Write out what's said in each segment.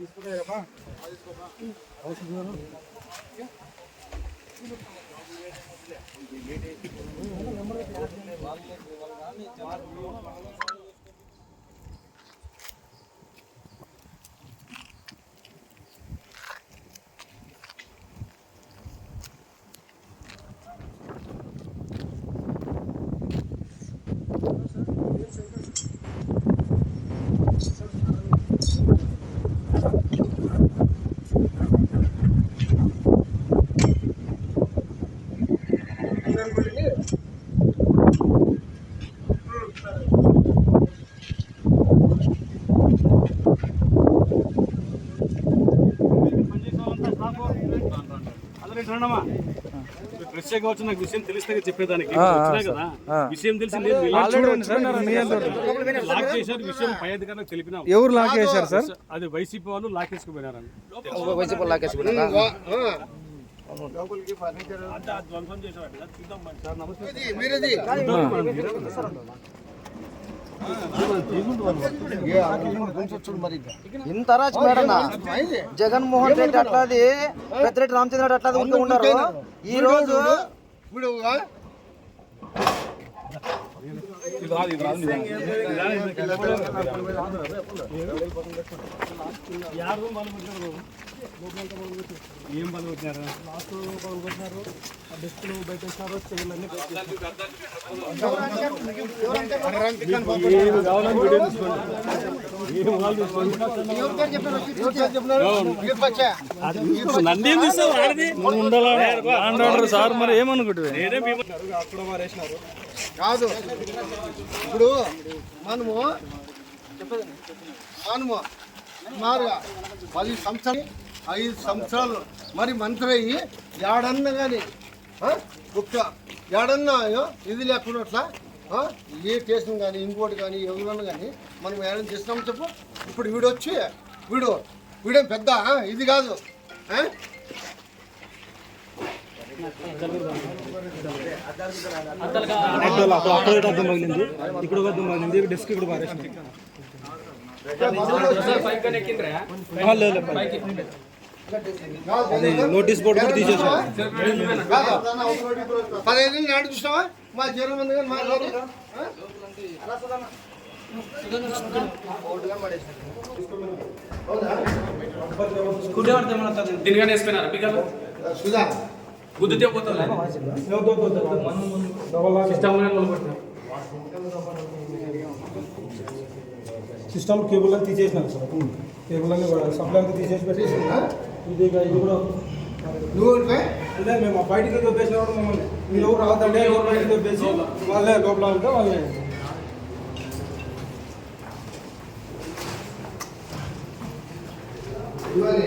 తీసుకునేరమ్మా ప్రత్యేక వచ్చి నాకు విషయం తెలిస్తే చెప్పేదానికి. వచ్చినా కదా? విషయం తెలిసి సార్. లాక్ చేశారు విషయం పై అధికారులకు తెలిపినాం. ఎవరు లాక్ చేశారు సార్? అది వైసీపీ వాళ్ళు లాకేసుకుపోయినారని వైసీపీ లాకేసుకున్నారా ఇంత రాజకీయాడన్నా జగన్మోహన్ రెడ్డి అట్లాది పెద్దిరెడ్డి రామచంద్ర రెడ్డి అట్లాది ఉంటూ ఉన్నారు ఈ రోజు ఏం పలుకొచ్చినారు ఏం కావాలని వీడియో తీసుకోండి ఏం కావాలి తీసుకోండి నన్నేం తీస్తావు ఆడది సార్ మరి ఏమనుకుంటుంది కాదు. ఇప్పుడు మనము మనము సుమారుగా పది సంవత్సరాలు ఐదు సంవత్సరాలు మరి మంత్రి అయ్యి ఏడన్నా కానీ ఒక్క ఏడన్నా ఇది లేకుండా అట్లా ఏ కేసును కానీ ఇంకోటి కానీ ఎవరన్నా కానీ మనం ఏమైనా చేస్తున్నాం చెప్పు. ఇప్పుడు వీడు వచ్చి వీడు వీడేం పెద్ద ఇది కాదు ఇక్కడ ఒక అద్దం పగిలింది డెస్క్ ఇక్కడ పారేసింది నోటీస్ బోర్డు కూడా తీసేసాం పదిహేను నాడు చూసినావా మా జీరో మంది కానీ మా సుధా. గుద్దుతే పోతుంది సిస్టమ్ సిస్టమ్ కేబుల్ అని తీసేసినాం సార్ కేబుల్ అని సప్లై అంతా తీసేసి పెట్టేసి ఇది ఇక ఇది కూడా నువ్వు ఉంటే అంటే మేము ఆ బయటికి దొబ్బేసిన కూడా మమ్మల్ని మీరు ఎవరు రావద్దంటే ఎవరు బయటికి దొబ్బేసి వాళ్ళే లోపల ఉంటే వాళ్ళే ఇవ్వాలి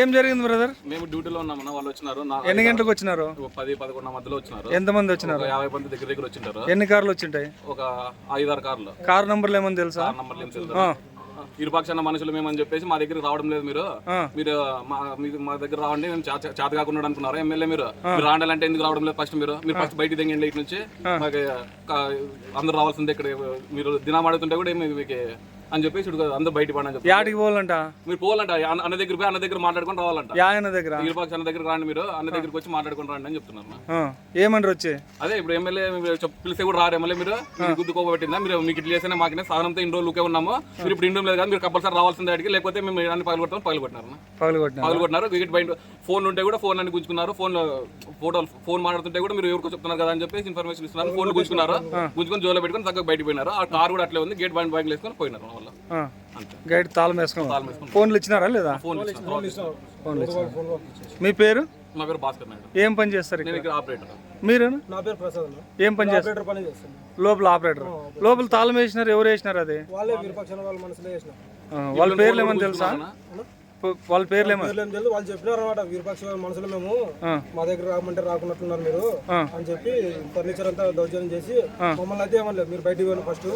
ఏం జరిగింది బ్రదర్ మేము డ్యూటీలో ఉన్నామన్న వాళ్ళు వచ్చినారు. ఎన్ని గంటలకు వచ్చినారు? పది పదకొండు మధ్యలో వచ్చినారు. ఎంతమంది వచ్చినారు? ఒక యాభై మంది దగ్గర దగ్గర వచ్చింటారు. ఎన్ని కార్లు వచ్చింటాయి? ఒక ఐదారు కార్లు. కార్ నంబర్లు ఏమని తెలుసా? నంబర్లు ఏం తెలుసు? ఇరుపక్షాన మనుషులు మేమని చెప్పేసి మా దగ్గర రావడం లేదు మీరు. మీరు మా మీరు మా దగ్గర రావండి మేము చేత కాకుండా అనుకున్నారు? ఎమ్మెల్యే మీరు? మీరు రాండాలంటే ఎందుకు రావడం లేదు ఫస్ట్ మీరు? మీరు ఫస్ట్ బయట దిగండి ఇటు నుంచి. మాకు అందరూ రావాల్సిందే ఇక్కడ. మీరు దినం అడుగుతుంటే కూడా మీకు అని చెప్పేసి ఇటు అందరూ బయట పడని చెప్పి యాడికి పోవాలంట? మీరు పోవాలంట అన్న అన్న దగ్గర పోయి అన్న దగ్గర మాట్లాడుకొని రావాలంట. యాయన దగ్గర. ఇరుపక్ష అన్న దగ్గర రాండి మీరు అన్న దగ్గరికి వచ్చి మాట్లాడుకొని రండి అని చెప్తున్నారు అన్న. ఏమంటారు వచ్చి? అదే ఇప్పుడు ఎమ్మెల్యే పిలిస్తే కూడా రారు ఎమ్మెల్యే మీరు. మీరు గుద్దుకోబట్టిందా మీరు మీకు ఇట్లా చేసినా మాకినే సాధనంతో ఇన్ని రోజులు ఊకే ఉన్నాము. మీరు ఇప్పుడు ఇండోం లేదు కదా మీరు కంపల్సరీ రావాల్సిందే అడిగి లేకపోతే మేము అన్ని పగలు కొడతాం పగలు కొట్టినారు పగలు కొట్టిన పగలు కొట్టినారు వికెట్ బయట ఫోన్ ఉంటే కూడా ఫోన్ అన్ని గుంజుకున్నారు ఫోన్ ఫోటోలు ఫోన్ మాట్లాడుతుంటే కూడా మీరు ఎవరికో చెప్తున్నారు కదా అని చెప్పేసి ఇన్ఫర్మేషన్ ఇస్తున్నారు ఫోన్ గుంజుకున్నారు. గుంజుకొని జోలో పెట్టుకొని చక్కగా బయట పోయినారు. ఆ కార్ కూడా అట్లే ఉంది గేట్ బండ్ బ్యాంక్ వేసుకొని పోయినారు. వాళ్ళ ఆ, అంతే. గైడ్ తాళం వేసుకున్నాం. ఫోన్లు ఇచ్చినారా లేదా? ఫోన్ ఫోన్లు ఇచ్చినారు మీ పేరు? మా పేరు భాస్కర్ నాయుడు ఏం పని చేస్తారు నేను ఇక్కడ? ఇక్కడ ఆపరేటర్. మీరు నా పేరు ప్రసాద్ ఏం పని చేస్తారు? ఆపరేటర్ పని చేస్తాను. లోపల ఆపరేటర్. లోపల తాళం వేసినారు ఎవరు వేసినారు అది? వాళ్ళే విరపక్షాల వాళ్ళ మనసులో పేర్లు ఏమని తెలుసా? వాళ్ళ పేర్లు ఏమని పేర్లు ఏం తెలియదు వాళ్ళు చెప్పినారు అనమాట విరపక్ష మనసులో మేము. మా దగ్గర రాకమంటే రాకున్నట్టున్నారు మీరు. అని చెప్పి ఫర్నిచర్ అంతా దౌర్జన్యం చేసి మమ్మల్ని అయితే ఏమనలేదు. మీరు బయటికి పోయిన ఫస్ట్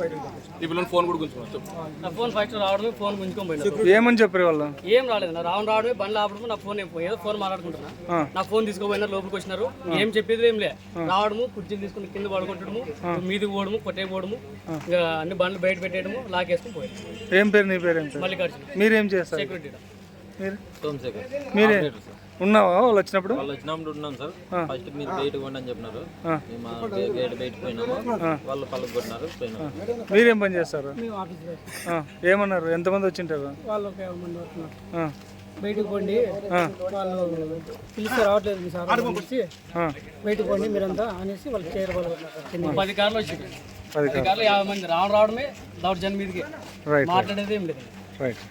బయటికి పిల్లలు ఫోన్ కూడా గుంజుకున్నారు చెప్పు. నా ఫోన్ ఫస్ట్ రావడమే ఫోన్ గుంజుకొని పోయినా. ఏమని చెప్పారు వాళ్ళు? ఏం రాలేదు. నా రావడం రావడమే బండ్లు ఆపడము నా ఫోన్ ఏం- ఏదో ఫోన్ మాట్లాడుకుంటున్నా. నా ఫోన్ తీసుకుపోయినారు లోపలికి వచ్చినారు. ఏం చెప్పేది ఏం లే. రావడము కుర్చీలు తీసుకుని కింద పడుకుంటడము మీదికి పోవడము కొట్టే పోవడము ఇంకా అన్ని బండ్లు బయట పెట్టేయడము లాకేసుకుని పోయాడు ఏం పేరు నీ పేరు మల్లికార్జున. మీరేం చేస్తారు? మీరు? మీరే? ఉన్నావా? వాళ్ళు వచ్చినప్పుడు? వాళ్ళు వచ్చినప్పుడు ఉన్నాం సార్. ఫస్ట్ మీరు బయట కొండి అని చెప్పినారు. మేము గేట్ బయట పోయినాము. వాళ్ళు పళ్ళకు కొట్టినారు పోయినాము మీరేం పని చేస్తారు? ఆ, ఏమన్నారు? ఎంతమంది వచ్చింటారు? వాళ్ళు ఒక మంది వస్తున్నారు. ఆ, బయటకు పోండి. వాళ్ళు పిలిస్తే రావట్లేదు మీ సార్ బయటకు పోండి మీరంతా అనేసి వాళ్ళు చేరవాలి పది కార్లు వచ్చింది. పది కార్లు. యాభై మంది రావడం రావడమే. దౌర్జన్యం మీదకి మాట్లాడేది ఏం లేదు. రైట్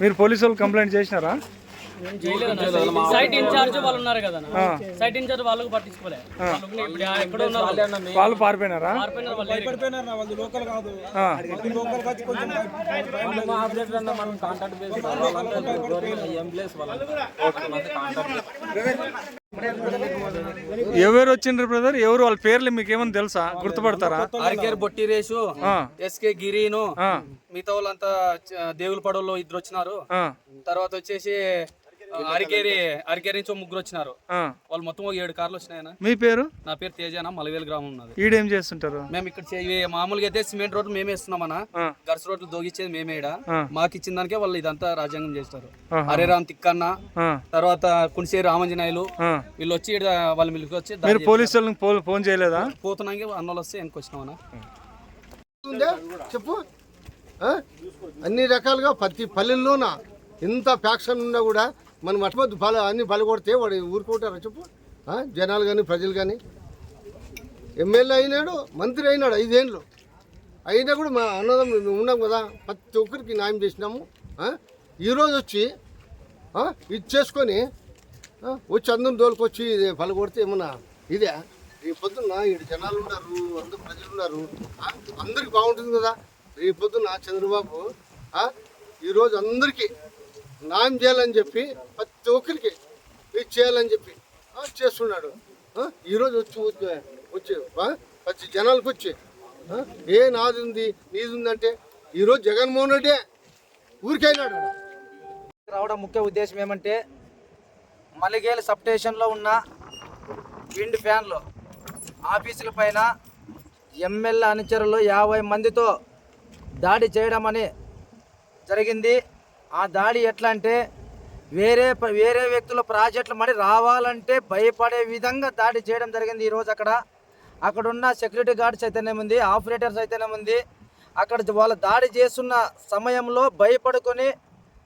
మీరు పోలీసు వాళ్ళు కంప్లైంట్ చేసినారా? సైట్ ఇన్ఛార్జ్ వాళ్ళు ఉన్నారు కదా సైట్ ఇన్ఛార్జ్ వాళ్ళకు పట్టించుకోలే. వాళ్ళకు ఇప్పుడు ఎక్కడ ఉన్నారు? వాళ్ళు? వాళ్ళు పారిపోయినారా పారిపోయినారు ఎవరు వచ్చిండ్రు బ్రదర్ ఎవరు? వాళ్ళ పేర్లు మీకు ఏమని తెలుసా? గుర్తుపడతారా? అరికేర్ బొట్టిరేసు ఆ, ఎస్కే గిరీను మిగతా వాళ్ళంతా దేవుల పడవలో ఇద్దరు వచ్చినారు. తర్వాత వచ్చేసి అరికేరి అరికేరి నుంచి ముగ్గురు వచ్చినారు. వాళ్ళు మొత్తం ఒక ఏడు కార్లు వచ్చినాయన మీ పేరు? నా పేరు తేజాన మలవేలు గ్రామం ఉన్నది. ఈడేం చేస్తుంటారు? మేము ఇక్కడ మామూలుగా అయితే సిమెంట్ రోడ్లు మేమే ఇస్తున్నామన్నా ఆ. గర్స్ రోడ్లు దోగిచ్చేది మేమే ఈడ. ఆ. మాకు ఇచ్చిన దానికే వాళ్ళు ఇదంతా రాజ్యాంగం చేస్తారు. ఆహా. హరేరామ్ తిక్కన్న తర్వాత కుణిసేరు రామంజనాయులు. వీళ్ళు వచ్చి ఈడ వాళ్ళ మిల్లుకి వచ్చి మీరు పోలీసు వాళ్ళకి ఫోన్ చేయలేదా? పోతున్నాక అన్నోళ్ళు వస్తే వెనక్కి వచ్చినామన్నా. చెప్పు? అన్ని రకాలుగా ప్రతి పల్లెల్లోన ఇంత ఫ్యాక్షన్ ఉన్నా కూడా మనం అటువద్దు బల అన్ని బలగొడితే వాడు ఊరుకుంటారా చెప్పు? జనాలు కానీ ప్రజలు కానీ ఎమ్మెల్యే అయినాడు మంత్రి అయినాడు ఐదేళ్ళు. అయినా కూడా మా అన్నదం మేము ఉన్నాం కదా ప్రతి ఒక్కరికి న్యాయం చేసినాము. ఈరోజు వచ్చి ఇచ్చేసుకొని ఇది చేసుకొని వచ్చి అందరం దోలుకొచ్చి ఇది పలగొడితే ఏమన్నా ఇదే? రేపు పొద్దున్న ఈడు జనాలు ఉన్నారు అందరు ప్రజలు ఉన్నారు. అందరికి బాగుంటుంది కదా. రేపు పొద్దున్న చంద్రబాబు ఈరోజు అందరికీ నాయం చేయాలని చెప్పి ప్రతి ఒక్కరికి ఇది చేయాలని చెప్పి చేస్తున్నాడు. ఈరోజు వచ్చి వచ్చి ప్రతి జనాలకు వచ్చి ఏ నాది ఉంది నీది ఉందంటే ఈరోజు జగన్మోహన్ రెడ్డి ఊరికైనాడు రావడం ముఖ్య ఉద్దేశం ఏమంటే మలిగేలు సబ్ స్టేషన్లో ఉన్న విండ్ ఫ్యాన్లు ఆఫీసుల పైన ఎమ్మెల్యే అనుచరులు యాభై మందితో దాడి చేయడం అని జరిగింది. ఆ దాడి ఎట్లా అంటే వేరే ప- వేరే వ్యక్తుల ప్రాజెక్టులు మరి రావాలంటే భయపడే విధంగా దాడి చేయడం జరిగింది ఈరోజు అక్కడ అక్కడ. ఉన్న సెక్యూరిటీ గార్డ్స్ అయితేనే ఉంది ఆపరేటర్స్ అయితేనే ఉంది. అక్కడ వాళ్ళు దాడి చేస్తున్న సమయంలో భయపడుకొని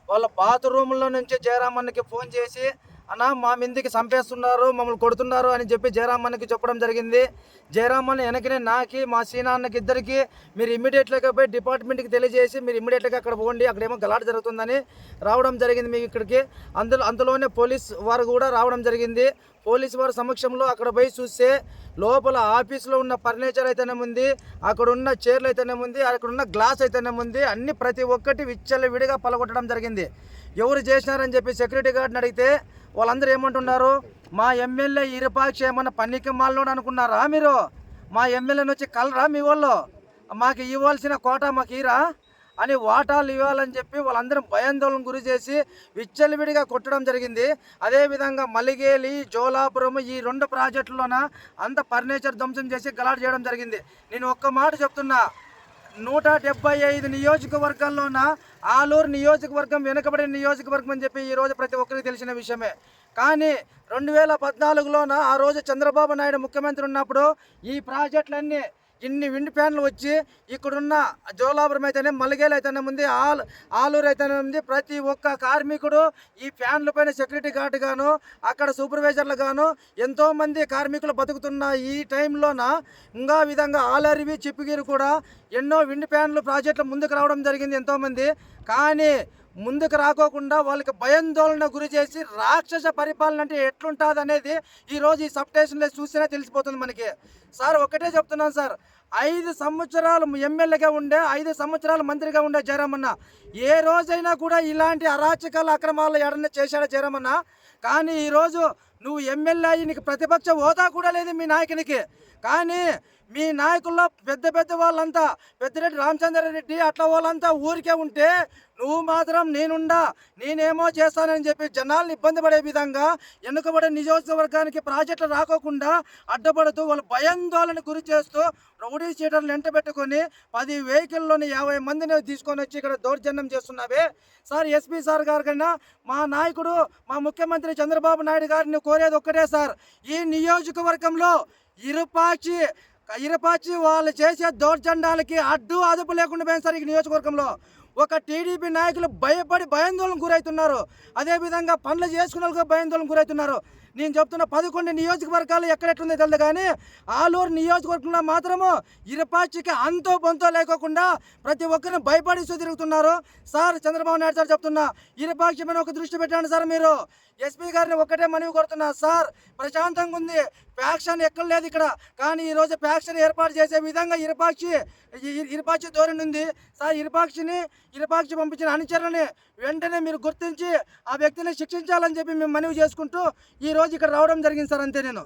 వాళ్ళ బాత్రూంలో నుంచి జయరామన్కి ఫోన్ చేసి అన్న మా మీదకి చంపేస్తున్నారు మమ్మల్ని కొడుతున్నారు అని చెప్పి జయరామన్నకి చెప్పడం జరిగింది. జయరామన్న వెనకనే నాకి మా సీనాన్నకి ఇద్దరికి మీరు ఇమ్మీడియట్గా పోయి డిపార్ట్మెంట్కి తెలియజేసి మీరు ఇమ్మీడియట్గా అక్కడ పోండి అక్కడేమో గలాట జరుగుతుందని రావడం జరిగింది మీకు ఇక్కడికి. అందులో అందులోనే పోలీస్ వారు కూడా రావడం జరిగింది. పోలీస్ వారి సమక్షంలో అక్కడ పోయి చూస్తే లోపల ఆఫీస్లో ఉన్న ఫర్నిచర్ అయితేనే ఉంది అక్కడ ఉన్న చైర్లు అయితేనే ఉంది అక్కడ ఉన్న గ్లాస్ అయితేనే ఉంది అన్ని ప్రతి ఒక్కటి విచ్చల విడిగా పలగొట్టడం జరిగింది. ఎవరు చేసినారని చెప్పి సెక్యూరిటీ గార్డ్ని అడిగితే వాళ్ళందరూ ఏమంటున్నారు? మా ఎమ్మెల్యే ఇరుపాక్ష ఏమన్నా పన్నికి మాలోడు అనుకున్నారా మీరు? మా ఎమ్మెల్యేని వచ్చి కలరా మీ వాళ్ళు? మాకు ఇవ్వాల్సిన కోట మాకు ఇరా అని వాటాలు ఇవ్వాలని చెప్పి వాళ్ళందరూ భయాందోళన గురి చేసి విచ్చలవిడిగా కొట్టడం జరిగింది. అదేవిధంగా మలిగేలి జోలాపురం ఈ రెండు ప్రాజెక్టులోన అంత ఫర్నిచర్ ధ్వంసం చేసి గలాట్ చేయడం జరిగింది. నేను ఒక్క మాట చెప్తున్నా నూట డెబ్బై ఐదు నియోజకవర్గాల్లోన ఆలూరు నియోజకవర్గం వెనుకబడిన నియోజకవర్గం అని చెప్పి ఈ రోజు ప్రతి ఒక్కరికి తెలిసిన విషయమే. కానీ రెండు వేల పద్నాలుగులోన ఆ రోజు చంద్రబాబు నాయుడు ముఖ్యమంత్రి ఉన్నప్పుడు ఈ ప్రాజెక్టులన్నీ ఇన్ని విండ్ ఫ్యాన్లు వచ్చి ఇక్కడున్న జోలాపురం అయితేనే మలిగేలు అయితేనే ఉంది ఆల్ ఆలూరు అయితేనే ఉంది. ప్రతి ఒక్క కార్మికుడు ఈ ఫ్యాన్ల పైన సెక్యూరిటీ గార్డుగాను అక్కడ సూపర్వైజర్లు గాను ఎంతోమంది కార్మికులు బతుకుతున్న ఈ టైంలోన ఇంకా విధంగా ఆలరివి చిప్పగిరి కూడా ఎన్నో విండ్ ఫ్యాన్లు ప్రాజెక్టులు ముందుకు రావడం జరిగింది ఎంతోమంది కానీ ముందుకు రాకోకుండా వాళ్ళకి భయాందోళన గురి చేసి రాక్షస పరిపాలన అంటే ఎట్లుంటుంది అనేది ఈరోజు ఈ సబ్ స్టేషన్లో చూసినా తెలిసిపోతుంది మనకి. సార్ ఒకటే చెప్తున్నాను సార్. ఐదు సంవత్సరాలు ఎమ్మెల్యేగా ఉండే ఐదు సంవత్సరాలు మంత్రిగా ఉండే జయరామన్న ఏ రోజైనా కూడా ఇలాంటి అరాచకాల అక్రమాలు ఎడన చేశాడు జయరామన్న? కానీ ఈరోజు నువ్వు ఎమ్మెల్యే అయ్యి నీకు ప్రతిపక్ష హోదా కూడా లేదు మీ నాయకునికి. కానీ మీ నాయకుల్లో పెద్ద పెద్ద వాళ్ళంతా పెద్దిరెడ్డి రామచంద్రారెడ్డి అట్లా వాళ్ళంతా ఊరికే ఉంటే నువ్వు మాత్రం నేనుండా నేనేమో చేస్తానని చెప్పి జనాల్ని ఇబ్బంది పడే విధంగా వెనుకబడే నియోజకవర్గానికి ప్రాజెక్టులు రాకోకుండా అడ్డపడుతూ వాళ్ళు భయాందోళన గురి చేస్తూ రౌడీ సీటర్లు ఎంట పెట్టుకొని పది వెహికల్లోని యాభై మందిని తీసుకొని వచ్చి ఇక్కడ దౌర్జన్యం చేస్తున్నావే. సార్ ఎస్పీ సార్ గారు కన్నా మా నాయకుడు మా ముఖ్యమంత్రి చంద్రబాబు నాయుడు గారిని కోరేది ఒక్కటే సార్. ఈ నియోజకవర్గంలో ఇరుపాచి ఇరుపాచి వాళ్ళు చేసే దౌర్జండాలకి అడ్డు అదుపు లేకుండా పోయింది సార్ ఈ నియోజకవర్గంలో. ఒక టీడీపీ నాయకులు భయపడి భయాందోళన గురవుతున్నారు. అదేవిధంగా పనులు చేసుకున్న వాళ్ళకి భయాందోళన గురవుతున్నారు. నేను చెప్తున్న పదకొండు నియోజకవర్గాలు ఎక్కడెట్టుందో తెలియదు కానీ ఆలూరు నియోజకవర్గంలో మాత్రము ఇరపాచికి అంతో బొంతో లేకోకుండా ప్రతి ఒక్కరిని భయపడి తిరుగుతున్నారు సార్ చంద్రబాబు నాయుడు సార్ చెప్తున్నా ఇరపాక్షమైన మీద ఒక దృష్టి పెట్టండి సార్ మీరు. ఎస్పీ గారిని ఒక్కటే మనవి కొడుతున్నా సార్ ప్రశాంతంగా ఉంది. ఫ్యాక్షన్ ఎక్కడ లేదు ఇక్కడ. కానీ ఈరోజు ఫ్యాక్షన్ ఏర్పాటు చేసే విధంగా ఇరపాక్షి ఇరపాక్షి ధోరణి ఉంది. సార్ ఇరపాక్షిని ఇరపాక్షి పంపించిన అనుచరులని వెంటనే మీరు గుర్తించి ఆ వ్యక్తిని శిక్షించాలని చెప్పి మేము మనవి చేసుకుంటూ ఈ రోజు ఇక్కడ రావడం జరిగింది సార్ అంతే నేను.